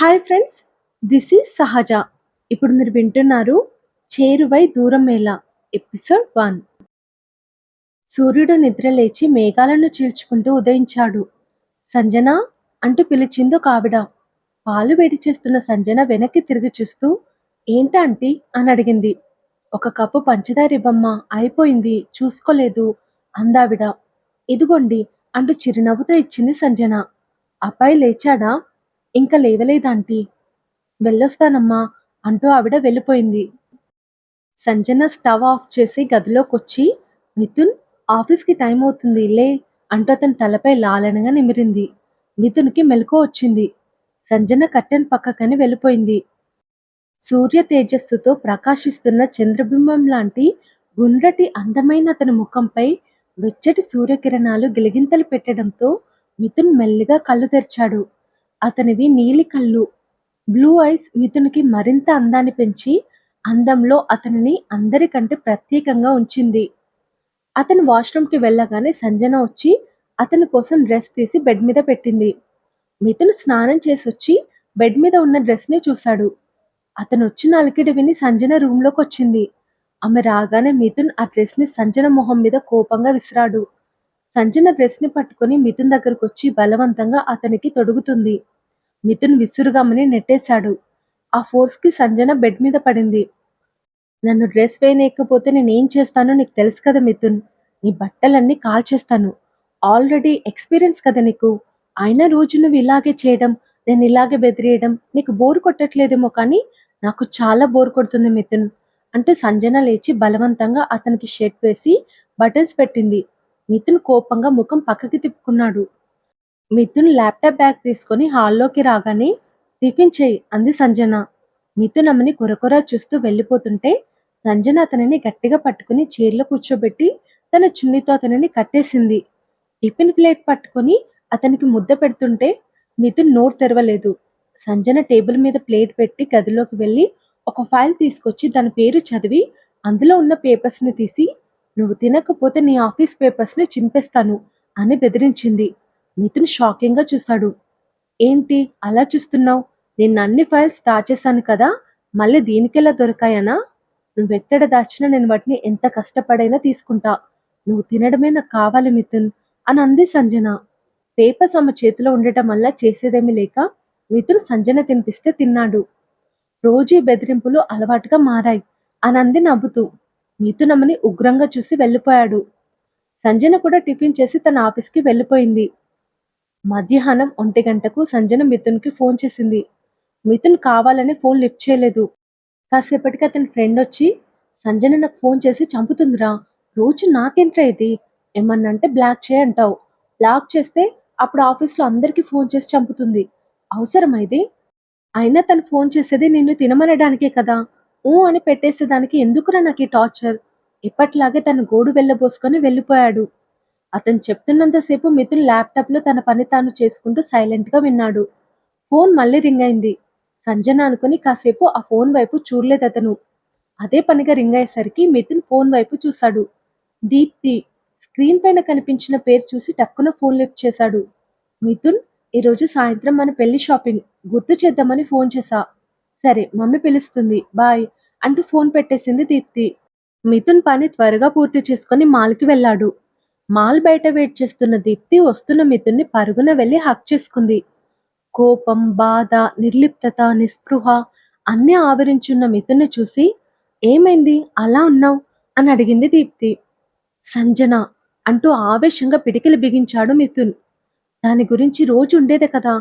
Hi friends this is సహజ ఇప్పుడు మీరు వింటున్నారు చేరువై దూరం ఎలా ఎపిసోడ్ వన్ సూర్యుడు నిద్ర లేచి మేఘాలను చీల్చుకుంటూ ఉదయించాడు. సంజన అంటూ పిలిచిందో కావిడ పాలు వేడి చేస్తున్న సంజన వెనక్కి తిరిగి చూస్తూ ఏంటా ఆంటీ? అని అడిగింది. ఒక కప్పు పంచదార ఇవ్వమ్మా అయిపోయింది చూసుకోలేదు అందావిడ. ఇదిగోండి అంటూ చిరునవ్వుతో ఇచ్చింది సంజన. అబ్బాయి లేచాడా? ఇంకా లేవలేదాంటీ వెళ్ళొస్తానమ్మా అంటూ ఆవిడ వెళ్ళిపోయింది. సంజన స్టవ్ ఆఫ్ చేసి గదిలోకొచ్చి మిథున్ ఆఫీస్కి టైం అవుతుంది లే అంటూ అతని తలపై లాలనగా నిమిరింది. మిథున్కి మెలకు వచ్చింది. సంజన కట్టెన్ పక్కకని వెళ్ళిపోయింది. సూర్య తేజస్సుతో ప్రకాశిస్తున్న చంద్రబింబం లాంటి గుండ్రటి అందమైన అతని ముఖంపై వెచ్చటి సూర్యకిరణాలు గిలిగింతలు పెట్టడంతో మిథున్ మెల్లిగా కళ్ళు తెరిచాడు. అతనివి నీలి కళ్ళు. బ్లూ ఐస్ మిథునికి మరింత అందాన్ని పెంచి అందంలో అతనిని అందరికంటే ప్రత్యేకంగా ఉంచింది. అతను వాష్రూమ్కి వెళ్ళగానే సంజన వచ్చి అతని కోసం డ్రెస్ తీసి బెడ్ మీద పెట్టింది. మిథున్ స్నానం చేసి వచ్చి బెడ్ మీద ఉన్న డ్రెస్ని చూశాడు. అతను వచ్చిన అలికిడి విని సంజన రూమ్లోకి వచ్చింది. ఆమె రాగానే మిథున్ ఆ డ్రెస్ని సంజన మొహం మీద కోపంగా విసిరాడు. సంజన డ్రెస్ని పట్టుకుని మిథున్ దగ్గరకు వచ్చి బలవంతంగా అతనికి తొడుగుతుంది. మిథున్ విసురుగామని నెట్టేశాడు. ఆ ఫోర్స్కి సంజన బెడ్ మీద పడింది. నన్ను డ్రెస్ వేయలేకపోతే నేనేం చేస్తానో నీకు తెలుసు కదా మిథున్. నీ బట్టలన్నీ కాల్చేస్తాను. ఆల్రెడీ ఎక్స్పీరియన్స్ కదా నీకు. అయినా రోజు నువ్వు ఇలాగే చేయడం నేను ఇలాగే బెదిరేయడం నీకు బోర్ కొట్టట్లేదేమో కానీ నాకు చాలా బోర్ కొడుతుంది మిథున్. అంటూ సంజన లేచి బలవంతంగా అతనికి షర్ట్ వేసి బటన్స్ పెట్టింది. మిథున్ కోపంగా ముఖం పక్కకి తిప్పుకున్నాడు. మిథున్ ల్యాప్టాప్ బ్యాగ్ తీసుకొని హాల్లోకి రాగానే టిఫిన్ చేయి అంది సంజన. మిథున్ అమ్మని కొరకొర చూస్తూ వెళ్ళిపోతుంటే సంజన అతనిని గట్టిగా పట్టుకుని చీరలో కూర్చోబెట్టి తన చున్నీతో అతనిని కట్టేసింది. టిఫిన్ ప్లేట్ పట్టుకొని అతనికి ముద్ద పెడుతుంటే మిథున్ నోరు తెరవలేదు. సంజన టేబుల్ మీద ప్లేట్ పెట్టి గదిలోకి వెళ్ళి ఒక ఫైల్ తీసుకొచ్చి దాని పేరు చదివి అందులో ఉన్న పేపర్స్ని తీసి నువ్వు తినకపోతే నీ ఆఫీస్ పేపర్స్ని చింపేస్తాను అని బెదిరించింది. మిథున్ షాకింగ్గా చూశాడు ఏంటి? అలా చూస్తున్నావు? నేను అన్ని ఫైల్స్ దాచేశాను కదా? మళ్ళీ దీనికెలా దొరికాయనా? నువ్వెక్కడ దాచినా నేను వాటిని ఎంత కష్టపడైనా తీసుకుంటా. నువ్వు తినడమే నాకు కావాలి మిథున్ అని అంది సంజన. పేపర్స్ ఆమె చేతిలో ఉండటం వల్ల చేసేదేమీ లేక మిథున్ సంజన తినిపిస్తే తిన్నాడు. రోజీ బెదిరింపులు అలవాటుగా మారాయి అని అంది నవ్వుతూ. మిథునమ్మని ఉగ్రంగా చూసి వెళ్ళిపోయాడు. సంజన కూడా టిఫిన్ చేసి తన ఆఫీస్కి వెళ్ళిపోయింది. మధ్యాహ్నం ఒంటి గంటకు సంజన మిథున్కి ఫోన్ చేసింది. మిథున్ కావాలని ఫోన్ లిఫ్ట్ చేయలేదు. కాసేపటికి అతని ఫ్రెండ్ వచ్చి సంజన నాకు ఫోన్ చేసి చంపుతుందిరా. రోజు నాకేంట్రా ఇది? ఏమన్నంటే బ్లాక్ చేయంటావు బ్లాక్ చేస్తే అప్పుడు ఆఫీస్లో అందరికీ ఫోన్ చేసి చంపుతుంది. అవసరమా ఇది? అయినా తను ఫోన్ చేసేది నిన్ను తినమనడానికే కదా. ఊ అని పెట్టేసేదానికి ఎందుకురా నాకు ఈ టార్చర్? ఇప్పట్లాగే తన గోడు వెళ్ళబోసుకొని వెళ్ళిపోయాడు. అతను చెప్తున్నంతసేపు మిథున్ ల్యాప్టాప్లో తన పని తాను చేసుకుంటూ సైలెంట్గా విన్నాడు. ఫోన్ మళ్ళీ రింగ్ అయింది. సంజన అనుకుని కాసేపు ఆ ఫోన్ వైపు చూడలేదు అతను. అదే పనిగా రింగ్ అయ్యేసరికి మిథున్ ఫోన్ వైపు చూశాడు. దీప్తి స్క్రీన్ పైన కనిపించిన పేరు చూసి టక్కున ఫోన్ లిఫ్ట్ చేశాడు. మిథున్ ఈరోజు సాయంత్రం మన పెళ్ళి షాపింగ్. గుర్తు చేద్దామని ఫోన్ చేశా. సరే మమ్మీ పిలుస్తుంది. బాయ్ అంటూ ఫోన్ పెట్టేసింది దీప్తి. మిథున్ పని త్వరగా పూర్తి చేసుకుని మాల్కి వెళ్ళాడు. మాల్ బయట వెయిట్ చేస్తున్న దీప్తి వస్తున్న మిథున్ని పరుగున వెళ్ళి హక్ చేసుకుంది. కోపం బాధ నిర్లిప్తత నిస్పృహ అన్నీ ఆవరించున్న మిథున్ని చూసి ఏమైంది? అలా ఉన్నావు? అని అడిగింది దీప్తి. సంజన అంటూ ఆవేశంగా పిడికిలు బిగించాడు మిథున్. దాని గురించి రోజు ఉండేదే కదా.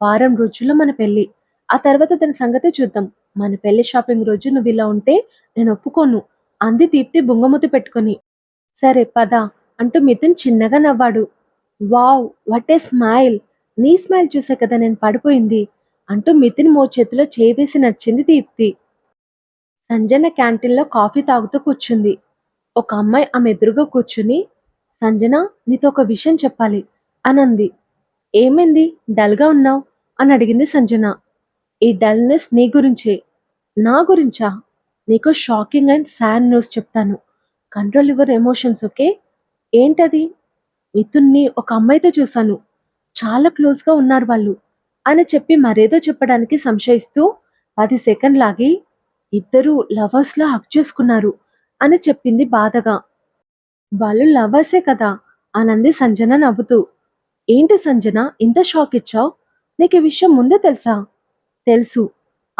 వారం రోజుల్లో మన పెళ్ళి. ఆ తర్వాత దాని సంగతే చూద్దాం. మన పెళ్ళి షాపింగ్ రోజు నువ్వు ఇలా ఉంటే నేను ఒప్పుకోను అంది దీప్తి బొంగమూతి పెట్టుకొని. సరే పద. అంటూ మిథున్ చిన్నగా నవ్వాడు. వావ్ వాట్ ఏ స్మైల్ నీ స్మైల్ చూసా కదా నేను పడిపోయింది అంటూ మిథున్ మో చేతిలో చేవేసి నచ్చింది దీప్తి. సంజన క్యాంటీన్లో కాఫీ తాగుతూ కూర్చుంది. ఒక అమ్మాయి ఆమె ఎదురుగా కూర్చుని సంజన నీతో ఒక విషయం చెప్పాలి అనంది. ఏమైంది? డల్గా ఉన్నావు? అని అడిగింది సంజన. ఈ డల్నెస్ నీ గురించే. నా గురించా? నీకు షాకింగ్ అండ్ సాడ్ న్యూస్ చెప్తాను. Control your emotions okay? ఏంటది? మిథున్ని ఒక అమ్మాయితో చూశాను. చాలా క్లోజ్గా ఉన్నారు వాళ్ళు. అని చెప్పి మరేదో చెప్పడానికి సంశయిస్తూ పది సెకండ్లాగి ఇద్దరూ లవర్స్లా హక్ చేసుకున్నారు అని చెప్పింది బాధగా. వాళ్ళు లవర్సే కదా? అనంది సంజన నవ్వుతూ. ఏంటి సంజన ఇంత షాక్ ఇచ్చావు? నీకు ఈ విషయం ముందే తెలుసా? తెలుసు.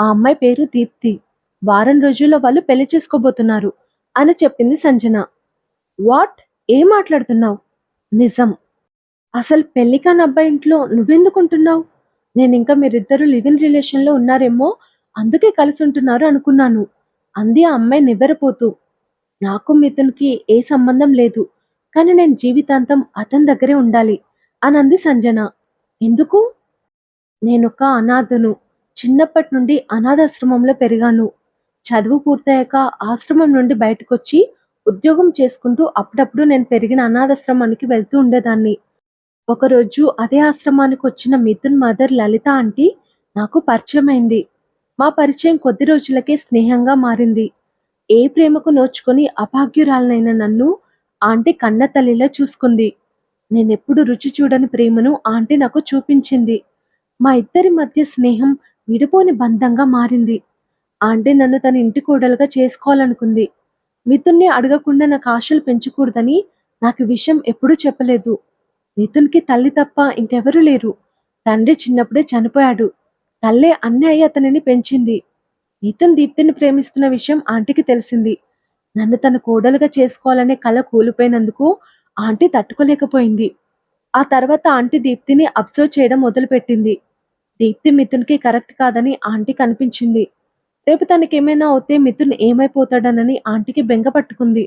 ఆ అమ్మాయి పేరు దీప్తి. వారం రోజుల్లో వాళ్ళు పెళ్ళి చేసుకోబోతున్నారు అని చెప్పింది సంజన. వాట్? ఏం మాట్లాడుతున్నావు? నిజం. అసలు పెళ్ళి కాని అబ్బాయి ఇంట్లో నువ్వెందుకుంటున్నావు? నేను ఇంకా మీరిద్దరూ లివ్ ఇన్ రిలేషన్లో ఉన్నారేమో అందుకే కలిసి ఉంటున్నారు అనుకున్నాను. అంది ఆ అమ్మాయి నివ్వెరపోతూ. నాకు మిథున్కి ఏ సంబంధం లేదు కానీ నేను జీవితాంతం అతని దగ్గరే ఉండాలి అని అంది సంజన. ఎందుకు? నేనొక అనాథను. చిన్నప్పటి నుండి అనాథాశ్రమంలో పెరిగాను. చదువు పూర్తయ్యాక ఆశ్రమం నుండి బయటకొచ్చి ఉద్యోగం చేసుకుంటూ అప్పుడప్పుడు నేను పెరిగిన అనాథాశ్రమానికి వెళ్తూ ఉండేదాన్ని. ఒకరోజు అదే ఆశ్రమానికి వచ్చిన మిథున్ మదర్ లలిత ఆంటీ నాకు పరిచయమైంది మా పరిచయం కొద్ది రోజులకే స్నేహంగా మారింది. ఏ ప్రేమకు నోచుకొని అభాగ్యురాలనైన నన్ను ఆంటీ కన్న తల్లిలా చూసుకుంది. నేనెప్పుడు రుచి చూడని ప్రేమను ఆంటీ నాకు చూపించింది. మా ఇద్దరి మధ్య స్నేహం విడిపోని బంధంగా మారింది. ఆంటీ నన్ను తన ఇంటి కోడలుగా చేసుకోవాలనుకుంది. మిథున్ని అడగకుండా నాకు ఆశలు పెంచకూడదని నాకు విషయం ఎప్పుడూ చెప్పలేదు. మిథున్కి తల్లి తప్ప ఇంకెవరూ లేరు. తండ్రి చిన్నప్పుడే చనిపోయాడు. తల్లే అన్నీ అయ్యి అతనిని పెంచింది. మిథున్ దీప్తిని ప్రేమిస్తున్న విషయం ఆంటీకి తెలిసింది. నన్ను తన కోడలుగా చేసుకోవాలనే కళ కూలిపోయినందుకు ఆంటీ తట్టుకోలేకపోయింది. ఆ తర్వాత ఆంటీ దీప్తిని అబ్జర్వ్ చేయడం మొదలుపెట్టింది. దీప్తి మిథున్కి కరెక్ట్ కాదని ఆంటీ కనిపించింది. రేపు తనకేమైనా అవుతే మిథున్ ఏమైపోతాడనని ఆంటీకి బెంగ పట్టుకుంది.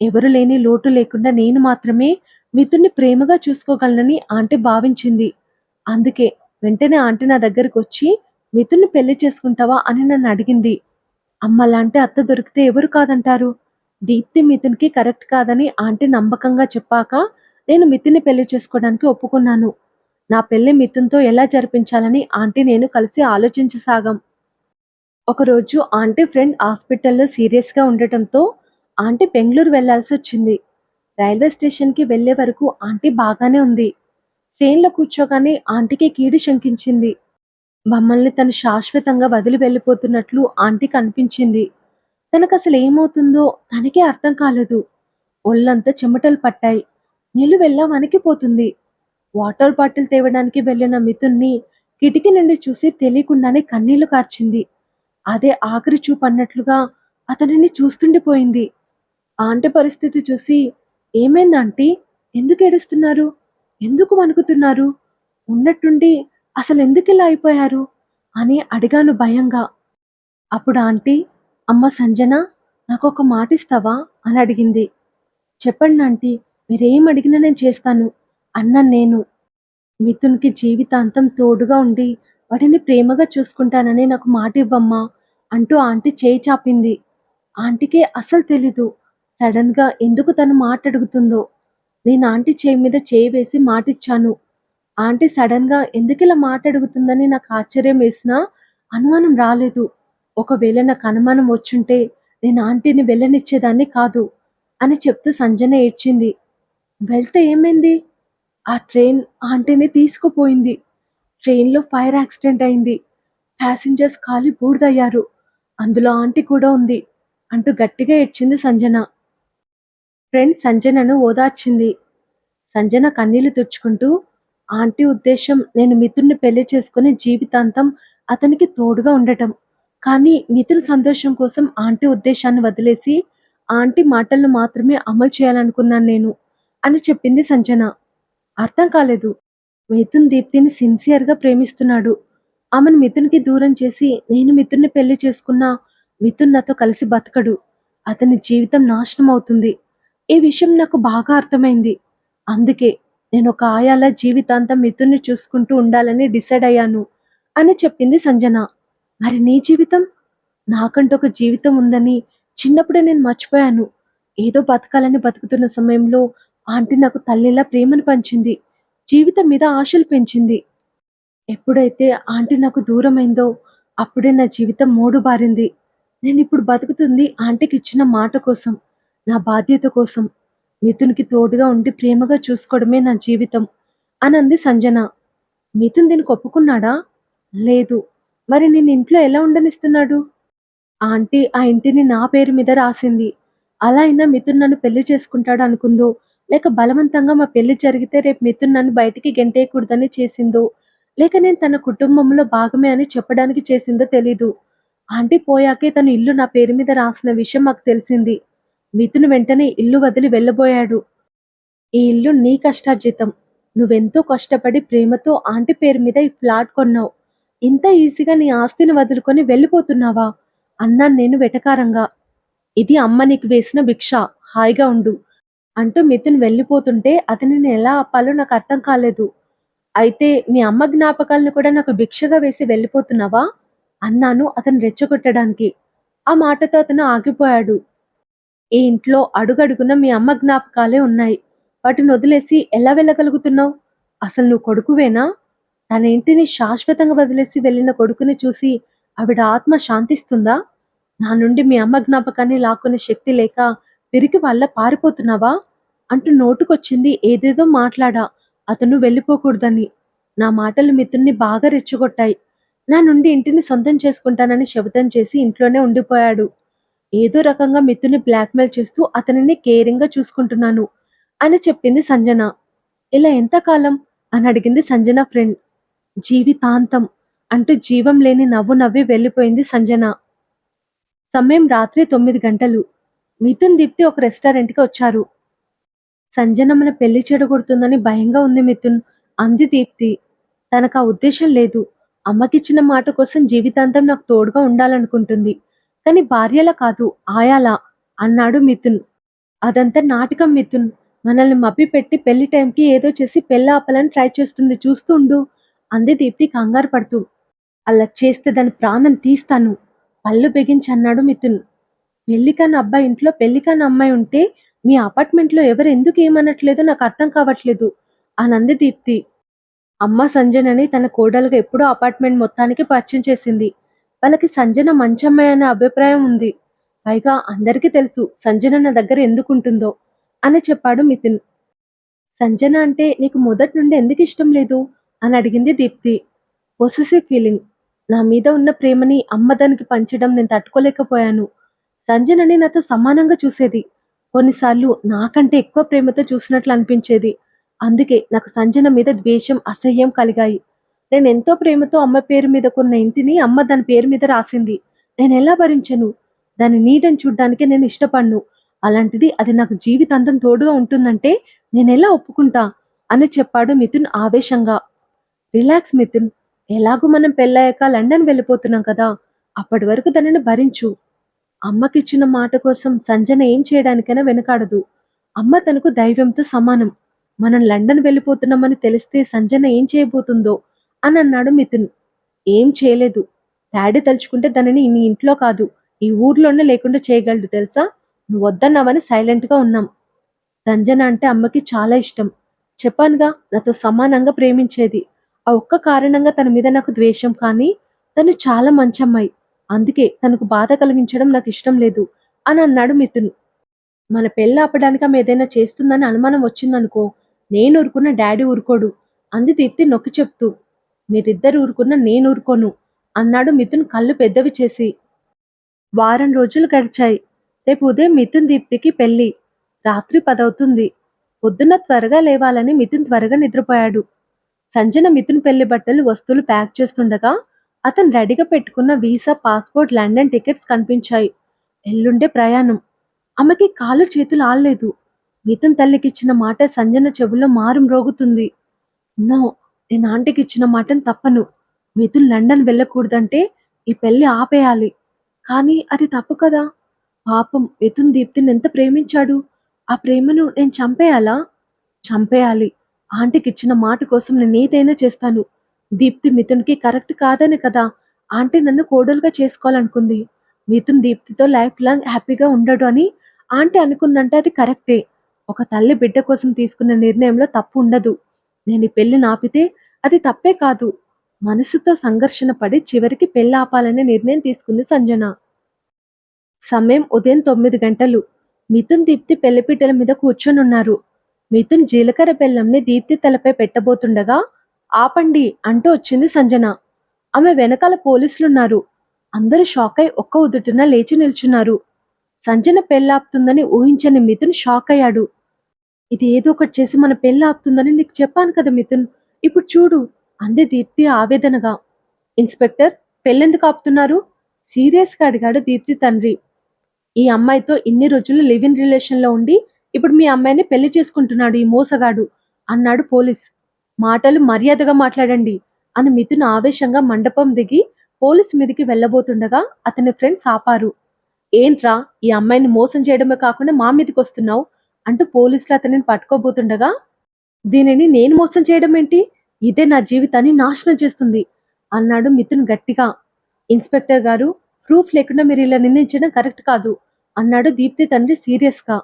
ఎవరు లేని లోటు లేకుండా నేను మాత్రమే మిథున్ని ప్రేమగా చూసుకోగలనని ఆంటీ భావించింది. అందుకే వెంటనే ఆంటీ నా దగ్గరికి వచ్చి మిథున్ని పెళ్ళి చేసుకుంటావా? అని నన్ను అడిగింది. అమ్మలాంటి అత్త దొరికితే ఎవరు కాదంటారు? దీప్తి మిథున్కి కరెక్ట్ కాదని ఆంటీ నమ్మకంగా చెప్పాక నేను మిథున్ని పెళ్ళి చేసుకోవడానికి ఒప్పుకున్నాను. నా పెళ్ళి మిథున్తో ఎలా జరిపించాలని ఆంటీ నేను కలిసి ఆలోచించసాగాం. ఒకరోజు ఆంటీ ఫ్రెండ్ హాస్పిటల్లో సీరియస్గా ఉండటంతో ఆంటీ బెంగళూరు వెళ్ళాల్సి వచ్చింది. రైల్వే స్టేషన్కి వెళ్ళే వరకు ఆంటీ బాగానే ఉంది. ట్రైన్లో కూర్చోగానే ఆంటీకి కీడు శంకించింది. మమ్మల్ని తను శాశ్వతంగా వదిలి వెళ్ళిపోతున్నట్లు ఆంటీకి అనిపించింది తనకు అసలు ఏమవుతుందో తనకే అర్థం కాలేదు. ఒళ్ళంతా చెమటలు పట్టాయి. నీళ్ళు వెళ్ళా వణికిపోతుంది వాటర్ బాటిల్ తేవడానికి వెళ్ళిన మిథున్ని కిటికీ నుండి చూసి తెలియకుండానే కన్నీళ్ళు కార్చింది. అదే ఆఖరి చూపు అన్నట్లుగా అతనిని చూస్తుండిపోయింది ఆంటీ పరిస్థితి చూసి ఏమైంది ఆంటీ? ఎందుకు ఏడుస్తున్నారు? ఎందుకు వణుకుతున్నారు? ఉన్నట్టుండి అసలు ఎందుకు ఇలా అయిపోయారు? అని అడిగాను భయంగా. అప్పుడు ఆంటీ అమ్మ సంజన నాకు ఒక మాట ఇస్తావా? అని అడిగింది. చెప్పండి ఆంటీ మీరేం అడిగినా నేను చేస్తాను అన్న నేను. మిథున్కి జీవితాంతం తోడుగా ఉండి వాడిని ప్రేమగా చూసుకుంటానని నాకు మాట ఇవ్వమ్మా అంటూ ఆంటీ చేయి చాపింది. ఆంటీకే అసలు తెలీదు. సడన్గా ఎందుకు తను మాట అడుగుతుందో నేను ఆంటీ చేయి మీద చేయి వేసి మాటిచ్చాను. ఆంటీ సడన్గా ఎందుకు ఇలా మాట అడుగుతుందని నాకు ఆశ్చర్యం వేసినా అనుమానం రాలేదు. ఒకవేళ నాకు అనుమానం వచ్చుంటే నేను ఆంటీని వెళ్ళనిచ్చేదాన్ని కాదు అని చెప్తూ సంజన ఏడ్చింది. వెళ్తే ఏమైంది? ఆ ట్రైన్ ఆంటీని తీసుకుపోయింది. ట్రైన్లో ఫైర్ యాక్సిడెంట్ అయింది. ప్యాసింజర్స్ కాలి బూడిదయ్యారు. అందులో ఆంటీ కూడా ఉంది. అంటూ గట్టిగా ఏడ్చింది సంజన. ఫ్రెండ్ సంజనను ఓదార్చింది. సంజన కన్నీళ్ళు తుడుచుకుంటూ ఆంటీ ఉద్దేశం నేను మిథున్ని పెళ్ళి చేసుకుని జీవితాంతం అతనికి తోడుగా ఉండటం. కానీ మిథున్ సంతోషం కోసం ఆంటీ ఉద్దేశాన్ని వదిలేసి ఆంటీ మాటలను మాత్రమే అమలు చేయాలనుకున్నాను నేను అని చెప్పింది సంజన. అర్థం కాలేదు. మిథున్ దీప్తిని సిన్సియర్గా ప్రేమిస్తున్నాడు. ఆమెను మిథున్కి దూరం చేసి నేను మిథున్ని పెళ్ళి చేసుకున్నా మిథున్ నాతో కలిసి బతకడు. అతని జీవితం నాశనం అవుతుంది. ఈ విషయం నాకు బాగా అర్థమైంది. అందుకే నేను ఒక ఆయాల జీవితాంతం మిథున్ని చూసుకుంటూ ఉండాలని డిసైడ్ అయ్యాను అని చెప్పింది సంజన. మరి నీ జీవితం? నాకంటూ ఒక జీవితం ఉందని చిన్నప్పుడే నేను మర్చిపోయాను. ఏదో బతకాలని బతుకుతున్న సమయంలో ఆంటీ నాకు తల్లిలా ప్రేమను పంచింది. జీవితం మీద ఆశలు పెంచింది. ఎప్పుడైతే ఆంటీ నాకు దూరమైందో అప్పుడే నా జీవితం మోడు బారింది. నేను ఇప్పుడు బతుకుతుంది ఆంటీకి ఇచ్చిన మాట కోసం నా బాధ్యత కోసం. మిథున్కి తోడుగా ఉండి ప్రేమగా చూసుకోవడమే నా జీవితం అని అంది సంజన. మిథున్ దీనికి ఒప్పుకున్నాడా? లేదు. మరి నేను ఇంట్లో ఎలా ఉండనిస్తున్నాడు? ఆంటీ ఆ ఇంటిని నా పేరు మీద రాసింది. అలా అయినా మిథున్ నన్ను పెళ్ళి చేసుకుంటాడు అనుకుందో లేక బలవంతంగా మా పెళ్ళి జరిగితే రేపు మిథున్ నన్ను బయటికి గెంటేయకూడదని చేసిందో లేక నేను తన కుటుంబంలో భాగమే అని చెప్పడానికి చేసిందో తెలీదు. ఆంటీ పోయాకే తను ఇల్లు నా పేరు మీద రాసిన విషయం మాకు తెలిసింది. మిథున్ వెంటనే ఇల్లు వదిలి వెళ్ళబోయాడు. ఈ ఇల్లు నీ కష్టార్జితం. నువ్వెంతో కష్టపడి ప్రేమతో ఆంటీ పేరు మీద ఈ ఫ్లాట్ కొన్నావు. ఇంత ఈజీగా నీ ఆస్తిని వదులుకొని వెళ్ళిపోతున్నావా? అన్నాను నేను వెటకారంగా. ఇది అమ్మ నీకు వేసిన భిక్ష. హాయిగా ఉండు. అంటూ మిథున్ వెళ్ళిపోతుంటే అతనిని ఎలా ఆపాలో నాకు అర్థం కాలేదు. అయితే మీ అమ్మ జ్ఞాపకాలను కూడా నాకు భిక్షగా వేసి వెళ్ళిపోతున్నావా? అన్నాను అతను రెచ్చగొట్టడానికి. ఆ మాటతో అతను ఆగిపోయాడు. ఈ ఇంట్లో అడుగడుగున మీ అమ్మ జ్ఞాపకాలే ఉన్నాయి. వాటిని వదిలేసి ఎలా వెళ్ళగలుగుతున్నావు? అసలు నువ్వు కొడుకువేనా? తన ఇంటిని శాశ్వతంగా వదిలేసి వెళ్ళిన కొడుకుని చూసి ఆవిడ ఆత్మ శాంతిస్తుందా? నా నుండి మీ అమ్మ జ్ఞాపకాన్ని లాక్కునే శక్తి లేక తిరిగి వాళ్ళ పారిపోతున్నావా? అంటూ నోటుకొచ్చింది. ఏదేదో మాట్లాడా. అతను వెళ్ళిపోకూడదని. నా మాటలు మిత్రుని బాగా రెచ్చగొట్టాయి. నా నుండి ఇంటిని సొంతం చేసుకుంటానని శబదం చేసి ఇంట్లోనే ఉండిపోయాడు. ఏదో రకంగా మిత్రుని బ్లాక్మెయిల్ చేస్తూ అతనిని కేరింగ్గా చూసుకుంటున్నాను అని చెప్పింది సంజన. ఇలా ఎంతకాలం అని అడిగింది సంజన ఫ్రెండ్. జీవితాంతం అంటూ జీవం లేని నవ్వు నవ్వి వెళ్ళిపోయింది సంజన. సమయం రాత్రి తొమ్మిది గంటలు. మిథున్ దీప్తి ఒక రెస్టారెంట్కి వచ్చారు. సంజన మన పెళ్ళి చెడగొడుతుందని భయంగా ఉంది మిథున్. అంది దీప్తి. తనకు ఆ ఉద్దేశం లేదు. అమ్మకిచ్చిన మాట కోసం జీవితాంతం నాకు తోడుగా ఉండాలనుకుంటుంది. కానీ భార్యలా కాదు ఆయాలా? అన్నాడు మిథున్. అదంతా నాటకం మిథున్. మనల్ని మభ్యపెట్టి పెళ్ళి టైంకి ఏదో చేసి పెళ్ళి ఆపాలని ట్రై చేస్తుంది. చూస్తుండు అంది దీప్తి కంగారు పడుతూ. అలా చేస్తే దాని ప్రాణం తీస్తాను. పళ్ళు బిగించి అన్నాడు మిథున్. పెళ్ళికాని అబ్బాయి ఇంట్లో పెళ్ళికాని అమ్మాయి ఉంటే మీ అపార్ట్మెంట్లో ఎవరు ఎందుకు ఏమనట్లేదో నాకు అర్థం కావట్లేదు అనంది దీప్తి. అమ్మ సంజనని తన కోడలుగా ఎప్పుడూ అపార్ట్మెంట్ మొత్తానికి పరిచయం చేసింది. వాళ్ళకి సంజన మంచమ్మాయి అనే అభిప్రాయం ఉంది. పైగా అందరికీ తెలుసు సంజన నా దగ్గర ఎందుకు ఉంటుందో అని చెప్పాడు మితిన్ సంజన అంటే నీకు మొదటి నుండి ఎందుకు ఇష్టం లేదు అని అడిగింది దీప్తి. పొసెసివ్ ఫీలింగ్ నా మీద ఉన్న ప్రేమని అమ్మ దానికి పంచడం నేను తట్టుకోలేకపోయాను. సంజనని నాతో సమానంగా చూసేది. కొన్నిసార్లు నాకంటే ఎక్కువ ప్రేమతో చూసినట్లు అనిపించేది. అందుకే నాకు సంజన మీద ద్వేషం అసహ్యం కలిగాయి. నేను ఎంతో ప్రేమతో అమ్మ పేరు మీద కొన్న ఇంటిని అమ్మ దాని పేరు మీద రాసింది. నేను ఎలా భరించను? దాని నీడని చూడ్డానికి నేను ఇష్టపడ్ను. అలాంటిది అది నాకు జీవితాంతం తోడుగా ఉంటుందంటే నేను ఎలా ఒప్పుకుంటా? అని చెప్పాడు మిథున్ ఆవేశంగా. రిలాక్స్ మిథున్ ఎలాగూ మనం పెళ్ళాక లండన్ వెళ్ళిపోతున్నాం కదా అప్పటి వరకు దానిని భరించు. అమ్మకిచ్చిన మాట కోసం సంజన ఏం చేయడానికైనా వెనకాడదు. అమ్మ తనకు దైవంతో సమానం. మనం లండన్ వెళ్ళిపోతున్నామని తెలిస్తే సంజన ఏం చేయబోతుందో అని అన్నాడు మిథున్. ఏం చేయలేదు. డాడీ తలుచుకుంటే దానిని నీ ఇంట్లో కాదు ఈ ఊర్లోనే లేకుండా చేయగలడు తెలుసా? నువ్వు వద్దన్నావని సైలెంట్గా ఉన్నాం. సంజన అంటే అమ్మకి చాలా ఇష్టం. చెప్పానుగా నాతో సమానంగా ప్రేమించేది. ఆ ఒక్క కారణంగా తన మీద నాకు ద్వేషం కానీ తను చాలా మంచి అమ్మాయి అందుకే తనకు బాధ కలిగించడం నాకు ఇష్టం లేదు అని అన్నాడు మిథున్. మన పెళ్ళి ఆపడానికి ఆమె ఏదైనా చేస్తుందని అనుమానం వచ్చిందనుకో నేను ఊరుకున్న డాడీ ఊరుకోడు. అంది దీప్తి నొక్కి చెప్తూ. మీరిద్దరు ఊరుకున్న నేను ఊరుకోను అన్నాడు మిథున్ కళ్ళు పెద్దవి చేసి. వారం రోజులు గడిచాయి. రేపు ఉదయం మిథున్ దీప్తికి పెళ్ళి. రాత్రి పదవుతుంది. పొద్దున్న త్వరగా లేవాలని మిథున్ త్వరగా నిద్రపోయాడు. సంజన మిథున్ పెళ్ళి బట్టలు వస్తువులు ప్యాక్ చేస్తుండగా అతను రెడీగా పెట్టుకున్న వీసా పాస్పోర్ట్ లండన్ టికెట్స్ కనిపించాయి. ఎల్లుండే ప్రయాణం. ఆమెకి కాలు చేతులు ఆల్లేదు. మిథున్ తల్లికి ఇచ్చిన మాట సంజన చెవుల్లో మారు మ్రోగుతుంది. నో నేను ఆంటీకి ఇచ్చిన మాటను తప్పను. మిథున్ లండన్ వెళ్ళకూడదంటే ఈ పెళ్ళి ఆపేయాలి. కానీ అది తప్పు కదా. పాపం మిథున్ దీప్తిని ఎంత ప్రేమించాడు? ఆ ప్రేమను నేను చంపేయాలా? చంపేయాలి. ఆంటీకి ఇచ్చిన మాట కోసం నేను ఏదైనా చేస్తాను. దీప్తి మిథున్కి కరెక్ట్ కాదని కదా. ఆంటీ నన్ను కోడలుగా చేసుకోవాలనుకుంది. మిథున్ దీప్తితో లైఫ్ లాంగ్ హ్యాపీగా ఉండడు అని ఆంటీ అనుకుందంటే అది కరెక్టే. ఒక తల్లి బిడ్డ కోసం తీసుకున్న నిర్ణయంలో తప్పు ఉండదు. నేను ఈ పెళ్ళి నాపితే అది తప్పే కాదు. మనసుతో సంఘర్షణ పడి చివరికి పెళ్ళి ఆపాలనే నిర్ణయం తీసుకుంది సంజన. సమయం ఉదయం తొమ్మిది గంటలు. మిథున్ దీప్తి పెళ్ళిపీటల మీద కూర్చొనున్నారు. మిథున్ జీలకర్ర బెల్లంని దీప్తి తలపై పెట్టబోతుండగా ఆపండి అంటూ వచ్చింది సంజన. ఆమె వెనకాల పోలీసులున్నారు. అందరూ షాక్ అయి ఒక్క ఉదుటున లేచి నిల్చున్నారు. సంజన పెళ్ళాపుతుందని ఊహించని మిథున్ షాక్ అయ్యాడు. ఇది ఏదో ఒకటి చేసి మన పెళ్ళాపుతుందని నీకు చెప్పాను కదా మిథున్. ఇప్పుడు చూడు అందే దీప్తి ఆవేదనగా. ఇన్స్పెక్టర్ పెళ్ళెందుకు ఆపుతున్నారు? సీరియస్గా అడిగాడు దీప్తి తండ్రి. ఈ అమ్మాయితో ఇన్ని రోజులు లివ్ ఇన్ రిలేషన్లో ఉండి ఇప్పుడు మీ అమ్మాయిని పెళ్ళి చేసుకుంటున్నాడు ఈ మోసగాడు అన్నాడు పోలీస్. మాటలు మర్యాదగా మాట్లాడండి అని మిథున్ ఆవేశంగా మండపం దిగి పోలీస్ మీదికి వెళ్ళబోతుండగా అతని ఫ్రెండ్స్ ఆపారు. ఏంట్రా ఈ అమ్మాయిని మోసం చేయడమే కాకుండా మా మీదకి వస్తున్నావు అంటూ పోలీసులు అతనిని పట్టుకోబోతుండగా దీనిని నేను మోసం చేయడం ఏంటి? ఇదే నా జీవితాన్ని నాశనం చేస్తుంది అన్నాడు మిథున్ గట్టిగా. ఇన్స్పెక్టర్ గారు ప్రూఫ్ లేకుండా మీరు ఇలా నిందించడం కరెక్ట్ కాదు అన్నాడు దీప్తి తండ్రి సీరియస్గా.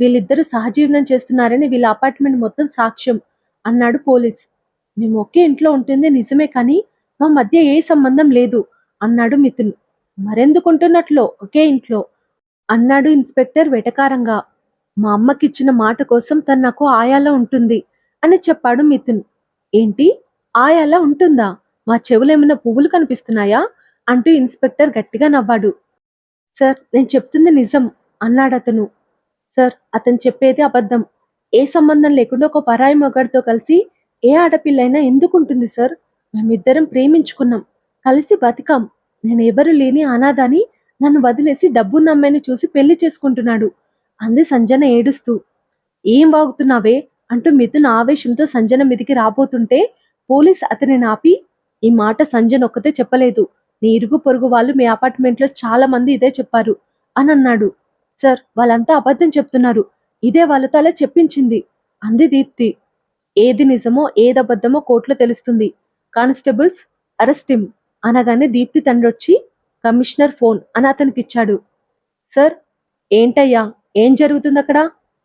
వీళ్ళిద్దరూ సహజీవనం చేస్తున్నారని వీళ్ళ అపార్ట్మెంట్ మొత్తం సాక్ష్యం. అన్నాడు పోలీస్. మేము ఒకే ఇంట్లో ఉంటుంది నిజమే కానీ మా మధ్య ఏ సంబంధం లేదు అన్నాడు మిథున్. మరెందుకుంటున్నట్లో ఒకే ఇంట్లో అన్నాడు ఇన్స్పెక్టర్ వెటకారంగా. మా అమ్మకిచ్చిన మాట కోసం తను నాకు ఆయాలో ఉంటుంది అని చెప్పాడు మిథున్. ఏంటి? ఆయాలా ఉంటుందా? మా చెవులేమైనా పువ్వులు కనిపిస్తున్నాయా అంటూ ఇన్స్పెక్టర్ గట్టిగా నవ్వాడు. సార్ నేను చెప్తుంది నిజం అన్నాడు అతను సార్ అతను చెప్పేది అబద్ధం. ఏ సంబంధం లేకుండా ఒక పరాయి మగాడితో కలిసి ఏ ఆడపిల్లైనా ఎందుకు ఉంటుంది సార్? మేమిద్దరం ప్రేమించుకున్నాం. కలిసి బతికాం. నేను ఎవరు లేని అనాథాని నన్ను వదిలేసి డబ్బు అమ్మాయిని చూసి పెళ్ళి చేసుకుంటున్నాడు. అంది సంజన ఏడుస్తూ. ఏం వాగుతున్నావే అంటూ మిథున్ ఆవేశంతో సంజన మీదికి రాబోతుంటే పోలీస్ అతనిని ఆపి ఈ మాట సంజన ఒక్కతే చెప్పలేదు. నీ ఇరుగు పొరుగు వాళ్ళు మీ అపార్ట్మెంట్లో చాలా మంది ఇదే చెప్పారు. అని అన్నాడు సార్ వాళ్ళంతా అబద్ధం చెప్తున్నారు. ఇదే వాళ్ళతో అలా చెప్పించింది. అంది దీప్తి. ఏది నిజమో ఏదబద్ధమో కోర్టులో తెలుస్తుంది. Constables arrest him. అనగానే దీప్తి తండ్రి వచ్చి కమిషనర్ ఫోన్ అని అతనికి ఇచ్చాడు సార్ ఏంటయ్యా? ఏం జరుగుతుంది అక్కడ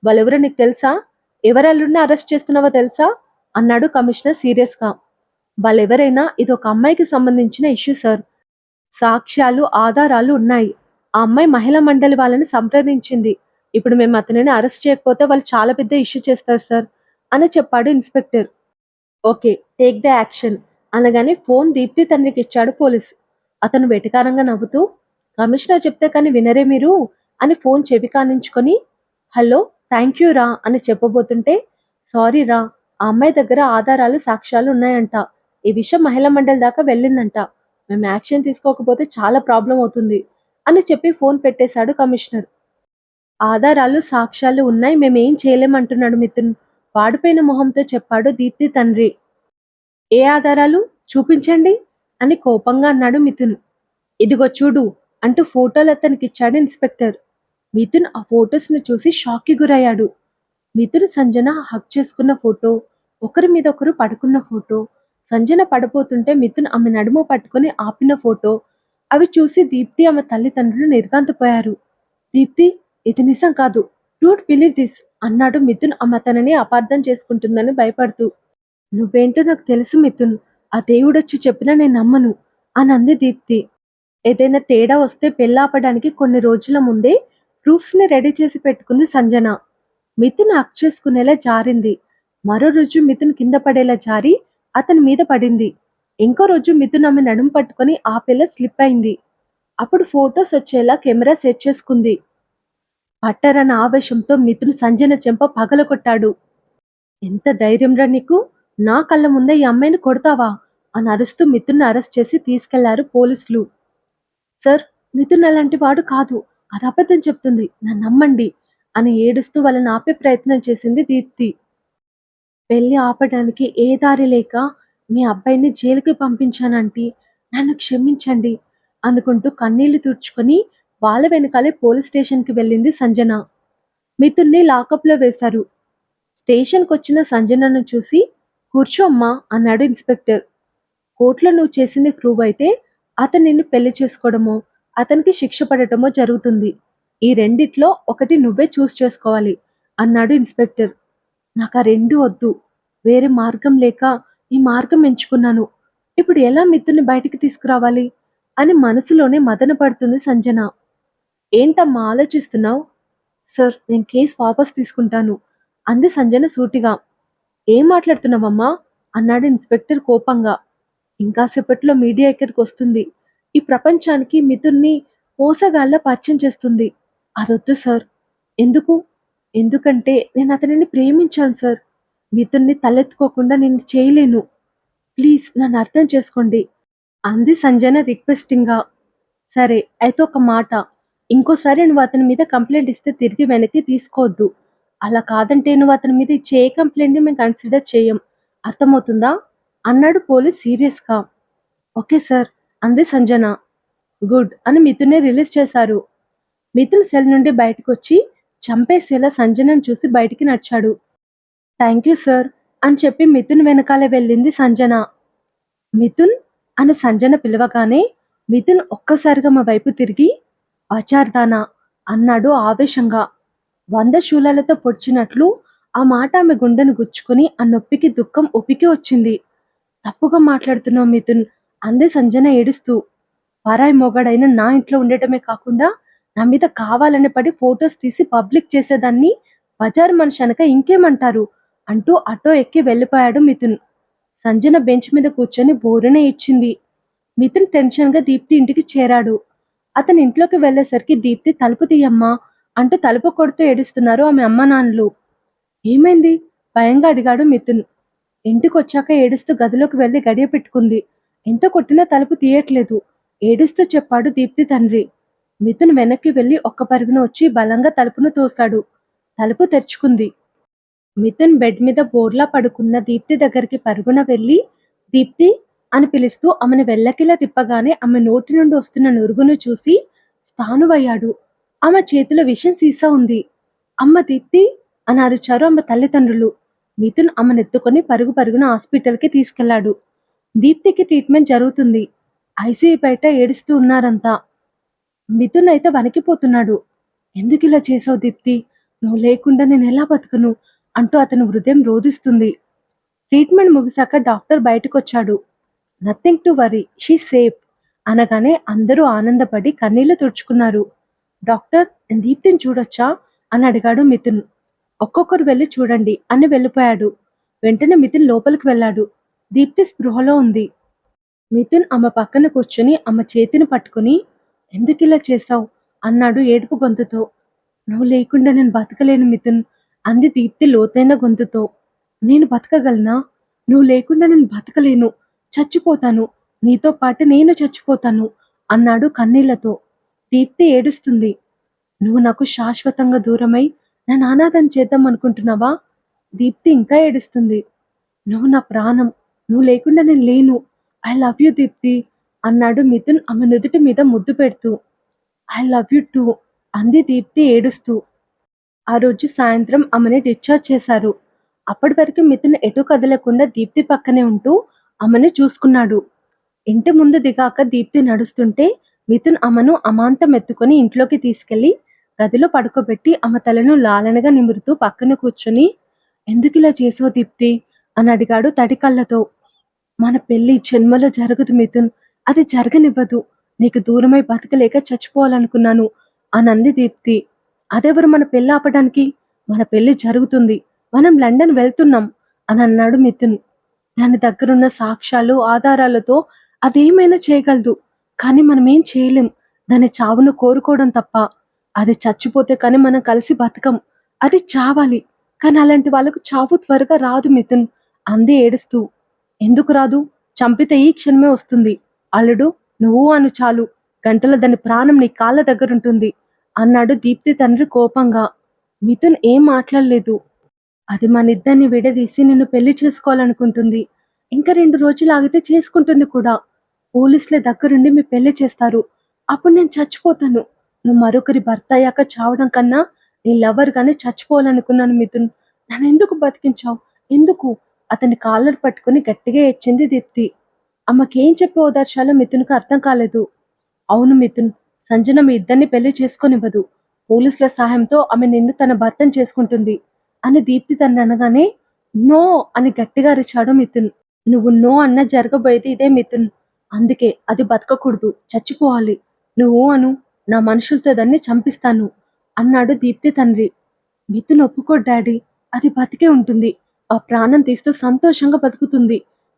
వాళ్ళెవరో నీకు తెలుసా? ఎవరెల్లుండి అరెస్ట్ చేస్తున్నావో తెలుసా? అన్నాడు కమిషనర్ సీరియస్గా. వాళ్ళెవరైనా ఇది ఒక అమ్మాయికి సంబంధించిన ఇష్యూ సార్. సాక్ష్యాలు ఆధారాలు ఉన్నాయి. ఆ అమ్మాయి మహిళా మండలి వాళ్ళని సంప్రదించింది. ఇప్పుడు మేము అతనిని అరెస్ట్ చేయకపోతే వాళ్ళు చాలా పెద్ద ఇష్యూ చేస్తారు సార్ అని చెప్పాడు inspector. Okay take the action అనగానే ఫోన్ దీప్తి తండ్రికి ఇచ్చాడు పోలీస్. అతను వెటకారంగా నవ్వుతూ కమిషనర్ చెప్తే కానీ వినరే మీరు అని ఫోన్ చెవి కానించుకొని హలో థ్యాంక్ యూ రా అని చెప్పబోతుంటే సారీ రా ఆ అమ్మాయి దగ్గర ఆధారాలు సాక్ష్యాలు ఉన్నాయంట. ఈ విషయం మహిళా మండలి దాకా వెళ్ళిందంట. మేము యాక్షన్ తీసుకోకపోతే చాలా ప్రాబ్లం అవుతుంది అని చెప్పి ఫోన్ పెట్టేశాడు కమిషనర్. ఆధారాలు సాక్ష్యాలు ఉన్నాయి. మేమేం చేయలేమంటున్నాడు మిథున్. వాడిపోయిన మొహంతో చెప్పాడు దీప్తి తండ్రి. ఏ ఆధారాలు? చూపించండి అని కోపంగా అన్నాడు మిథున్. ఇదిగో చూడు అంటూ ఫోటోలు అతనికి ఇచ్చాడు ఇన్స్పెక్టర్. మిథున్ ఆ ఫొటోస్ను చూసి షాక్కి గురయ్యాడు. మిథున్ సంజన హక్ చేసుకున్న ఫోటో ఒకరి మీద ఒకరు పడుకున్న ఫోటో సంజన పడిపోతుంటే మిథున్ ఆమె నడుము పట్టుకొని ఆపిన ఫోటో అవి చూసి దీప్తి ఆమె తల్లిదండ్రులు నిర్గాంతపోయారు దీప్తి ఇది నిజం కాదు. డోంట్ బిలీవ్ దిస్ అన్నాడు మిథున్. ఆమె తనని అపార్థం చేసుకుంటుందని భయపడుతూ. నువ్వేంటో నాకు తెలుసు మిథున్. ఆ దేవుడొచ్చి చెప్పినా నేను నమ్మను అని అంది దీప్తి. ఏదైనా తేడా వస్తే పెళ్ళాపడానికి కొన్ని రోజుల ముందే ప్రూఫ్స్ని రెడీ చేసి పెట్టుకుంది సంజన. మిథున్ హక్ చేసుకునేలా జారింది. మరో రోజు మిథున్ కింద పడేలా జారి అతని మీద పడింది. ఇంకో రోజు మిథున్ ఆమె నడుము పట్టుకొని ఆ పిల్ల స్లిప్ అయింది. అప్పుడు ఫొటోస్ వచ్చేలా కెమెరా సెట్ చేసుకుంది. పట్టరన్న ఆవేశంతో మిథున్ సంజన చెంప పగలగొట్టాడు. ఎంత ధైర్యంరా నీకు? నా కళ్ళ ముందే ఈ అమ్మాయిని కొడతావా? అని అరుస్తూ మిథున్ను అరెస్ట్ చేసి తీసుకెళ్ళారు పోలీసులు. సార్ మిథున్ అలాంటి వాడు కాదు. అది అబద్ధం చెప్తుంది. నన్ను నమ్మండి అని ఏడుస్తూ వాళ్ళని ఆపే ప్రయత్నం చేసింది దీప్తి. పెళ్ళి ఆపడానికి ఏ దారి లేక మీ అబ్బాయిని జైలుకి పంపించానంటీ. నన్ను క్షమించండి అనుకుంటూ కన్నీళ్ళు తుడుచుకొని వాళ్ళ వెనకాలే పోలీస్ స్టేషన్కి వెళ్ళింది సంజన. మిథున్ని లాకప్లో వేశారు. స్టేషన్కి వచ్చిన సంజనను చూసి కూర్చోమ్మా అన్నాడు ఇన్స్పెక్టర్. కోర్టులో నువ్వు చేసింది ప్రూవ్ అయితే అతను నిన్ను పెళ్ళి చేసుకోవడమో అతనికి శిక్ష పడటమో జరుగుతుంది. ఈ రెండిట్లో ఒకటి నువ్వే చూస్ చేసుకోవాలి అన్నాడు ఇన్స్పెక్టర్. నాకు ఆ రెండు వద్దు. వేరే మార్గం లేక ఈ మార్గం ఎంచుకున్నాను. ఇప్పుడు ఎలా మిత్రుని బయటికి తీసుకురావాలి? అని మనసులోనే మదన పడుతుంది సంజన. ఏంటమ్మా ఆలోచిస్తున్నావు? సార్ నేను కేసు వాపస్ తీసుకుంటాను. అంది సంజన సూటిగా. ఏం మాట్లాడుతున్నావమ్మా? అన్నాడు ఇన్స్పెక్టర్ కోపంగా. ఇంకా సేపట్లో మీడియా ఇక్కడికి వస్తుంది. ఈ ప్రపంచానికి మిథున్ని మోసగాళ్ళ పరిచయం చేస్తుంది. అదొద్దు సార్. ఎందుకు? ఎందుకంటే నేను అతనిని ప్రేమించాను సార్. మిథున్ని తలెత్తుకోకుండా నేను చేయలేను. ప్లీజ్ నన్ను అర్థం చేసుకోండి. అంది సంజన రిక్వెస్టింగ్గా. సరే అయితే ఒక మాట. ఇంకోసారి నువ్వు అతని మీద కంప్లైంట్ ఇస్తే తిరిగి వెనక్కి తీసుకోవద్దు. అలా కాదంటే నువ్వు అతని మీద ఇచ్చే ఏ కంప్లైంట్ని మేము కన్సిడర్ చేయం. అర్థమవుతుందా? అన్నాడు పోలీస్ సీరియస్గా ఓకే సార్ అంది సంజన. గుడ్ అని మిథునే రిలీజ్ చేశారు. మిథున్ సెల్ నుండి బయటకు వచ్చి చంపేసేలా సంజనను చూసి బయటికి నడిచాడు. థ్యాంక్ యూ సార్ అని చెప్పి మిథున్ వెనకాలే వెళ్ళింది సంజన. మిథున్ అని సంజన పిలవగానే మిథున్ ఒక్కసారిగా మా వైపు తిరిగి ఆచార్దానా అన్నాడు ఆవేశంగా. వంద శూలాలతో పొడిచినట్లు ఆ మాట ఆమె గుండెను గుచ్చుకొని ఆ నొప్పికి దుఃఖం ఒప్పికి వచ్చింది. తప్పుగా మాట్లాడుతున్నావు మిథున్ అందే సంజన ఏడుస్తూ. పరాయి మొగాడైన నా ఇంట్లో ఉండటమే కాకుండా నా మీద కావాలని పడి ఫొటోస్ తీసి పబ్లిక్ చేసేదాన్ని బజార్ మనిషి అనక ఇంకేమంటారు? అంటూ ఆటో ఎక్కి వెళ్ళిపోయాడు మిథున్. సంజన బెంచ్ మీద కూర్చొని బోరునే ఇచ్చింది మిథున్ టెన్షన్గా దీప్తి ఇంటికి చేరాడు. అతని ఇంట్లోకి వెళ్ళేసరికి దీప్తి తలుపు తీయమ్మా అంటూ తలుపు కొడుతూ ఏడుస్తున్నారు ఆమె అమ్మ నాన్నలు. ఏమైంది? భయంగా అడిగాడు మిథున్. ఇంటికి వచ్చాక ఏడుస్తూ గదిలోకి వెళ్ళి గడియ పెట్టుకుంది. ఎంత కొట్టినా తలుపు తీయట్లేదు ఏడుస్తూ చెప్పాడు దీప్తి తండ్రి. మిథున్ వెనక్కి వెళ్ళి ఒక్క పరుగున వచ్చి బలంగా తలుపును తోశాడు. తలుపు తెరుచుకుంది. మిథున్ బెడ్ మీద బోర్లా పడుకున్న దీప్తి దగ్గరికి పరుగున వెళ్ళి దీప్తి అని పిలుస్తూ ఆమెను వెళ్ళకిలా తిప్పగానే ఆమె నోటి నుండి వస్తున్న నురుగును చూసి స్థానువయ్యాడు ఆమె చేతిలో విషం సీసా ఉంది. అమ్మ దీప్తి అని అరిచారు ఆమె తల్లిదండ్రులు. మిథున్ ఆమెనెత్తుకొని పరుగు పరుగున హాస్పిటల్కి తీసుకెళ్ళాడు. దీప్తికి ట్రీట్మెంట్ జరుగుతుంది. ఐసీయూ బయట ఏడుస్తూ ఉన్నారంతా మిథున్ అయితే వణికిపోతున్నాడు. ఎందుకు ఇలా చేసావు దీప్తి? నువ్వు లేకుండా నేను ఎలా బతకను? అంటూ అతని హృదయం రోధిస్తుంది. ట్రీట్మెంట్ ముగిశాక డాక్టర్ బయటకు వచ్చాడు nothing to worry she safe అనగానే అందరూ ఆనందపడి కన్నీళ్ళు తుడుచుకున్నారు. డాక్టర్ దీప్తిని చూడొచ్చా? అని అడిగాడు మిథున్. ఒక్కొక్కరు వెళ్ళి చూడండి అని వెళ్ళిపోయాడు. వెంటనే మిథున్ లోపలికి వెళ్ళాడు. దీప్తి స్పృహలో ఉంది. మిథున్ ఆమె పక్కన కూర్చుని ఆమె చేతిని పట్టుకుని ఎందుకు ఇలా చేశావు? అన్నాడు ఏడుపు గొంతుతో. నువ్వు లేకుండా నేను బతకలేను మిథున్ అంది దీప్తి లోతైన గొంతుతో. నేను బతకగలనా? నువ్వు లేకుండా నేను బతకలేను చచ్చిపోతాను. నీతో పాటు నేను చచ్చిపోతాను అన్నాడు కన్నీళ్ళతో. దీప్తి ఏడుస్తుంది. నువ్వు నాకు శాశ్వతంగా దూరమై నన్ను అనాథం చేద్దాం అనుకుంటున్నావా దీప్తి ఇంకా ఏడుస్తుంది. నువ్వు నా ప్రాణం. నువ్వు లేకుండా నేను లేను. ఐ లవ్ యూ దీప్తి అన్నాడు మిథున్ ఆమె నుదుటి మీద ముద్దు పెడుతూ. ఐ లవ్ యూ టూ అంది దీప్తి ఏడుస్తూ. ఆ రోజు సాయంత్రం ఆమెని డిశ్చార్జ్ చేశారు. అప్పటి వరకు మిథున్ ఎటు కదలకుండా దీప్తి పక్కనే ఉంటూ ఆమెను చూసుకున్నాడు. ఇంటి ముందు దిగాక దీప్తి నడుస్తుంటే మిథున్ ఆమెను అమాంతం ఎత్తుకొని ఇంట్లోకి తీసుకెళ్ళి గదిలో పడుకోబెట్టి ఆమె తలను లాలనగా నిమురుతూ పక్కన కూర్చొని ఎందుకు ఇలా చేసావు దీప్తి? అని అడిగాడు తడి కళ్ళతో. మన పెళ్ళి జన్మలో జరగదు మిథున్. అది జరగనివ్వదు. నీకు దూరమై బతకలేక చచ్చిపోవాలనుకున్నాను అని అంది దీప్తి. అదెవరు మన పెళ్ళి ఆపడానికి? మన పెళ్ళి జరుగుతుంది. మనం లండన్ వెళ్తున్నాం అని అన్నాడు మిథున్. దాని దగ్గరున్న సాక్ష్యాలు ఆధారాలతో అదేమైనా చేయగలదు. కానీ మనం ఏం చేయలేం. దాని చావును కోరుకోవడం తప్ప. అది చచ్చిపోతే కానీ మనం కలిసి బతకం. అది చావాలి. కానీ అలాంటి వాళ్ళకు చావు త్వరగా రాదు మిథున్. అంది ఏడుస్తూ. ఎందుకు రాదు? చంపితే ఈ క్షణమే వస్తుంది. అల్లుడు నువ్వు అను చాలు. గంటల దాని ప్రాణం నీ కాళ్ళ దగ్గరుంటుంది. అన్నాడు దీప్తి తండ్రి కోపంగా. మిథున్ ఏం మాట్లాడలేదు. అది మన ఇద్దరిని విడదీసి నిన్ను పెళ్ళి చేసుకోవాలనుకుంటుంది. ఇంకా రెండు రోజులు ఆగితే చేసుకుంటుంది కూడా. పోలీసుల దగ్గరుండి మీ పెళ్ళి చేస్తారు. అప్పుడు నేను చచ్చిపోతాను. నువ్వు మరొకరి భర్త అయ్యాక చావడం కన్నా నీ లవర్ గానే చచ్చిపోవాలనుకున్నాను మిథున్. నన్ను ఎందుకు బతికించావు? ఎందుకు? అతని కాళ్ళను పట్టుకుని గట్టిగా ఏడ్చింది దీప్తి. అమ్మకేం చెప్పి ఓదార్చాలో మిథున్కు అర్థం కాలేదు. అవును మిథున్ సంజన మీ ఇద్దరిని పెళ్ళి చేసుకొనివ్వదు. పోలీసుల సహాయంతో ఆమె నిన్ను తన భర్తను చేసుకుంటుంది. అని దీప్తి తను అనగానే నో అని గట్టిగా అరిచాడు మిథున్. నువ్వు నో అన్న జరగబోయేది ఇదే మిథున్. అందుకే అది బతకకూడదు. చచ్చిపోవాలి. నువ్వు అను. నా మనుషులతో దాన్ని చంపిస్తాను అన్నాడు దీప్తి తండ్రి. మిథున్ ఒప్పుకో డాడీ. అది బతికే ఉంటుంది. ఆ ప్రాణం తీస్తూ సంతోషంగా బతుకుతుంది.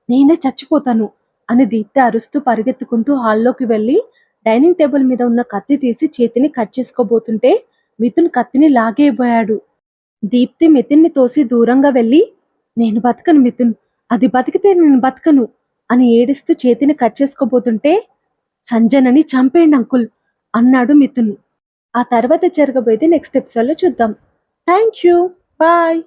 నేనే చచ్చిపోతాను అని దీప్తి అరుస్తూ పరిగెత్తుకుంటూ హాల్లోకి వెళ్ళి డైనింగ్ టేబుల్ మీద ఉన్న కత్తి తీసి చేతిని కట్ చేసుకోబోతుంటే మిథున్ కత్తిని లాగేయబోయాడు. దీప్తి మితిన్ని తోసి దూరంగా వెళ్ళి నేను బతకను మిథున్ అది బతికితే నేను బతకను అని ఏడుస్తూ చేతిని కట్ చేసుకోబోతుంటే సంజనని చంపేయండి అంకుల్ అన్నాడు మిథున్. ఆ తర్వాత జరగబోయేది నెక్స్ట్ ఎపిసోడ్లో చూద్దాం. Thank you bye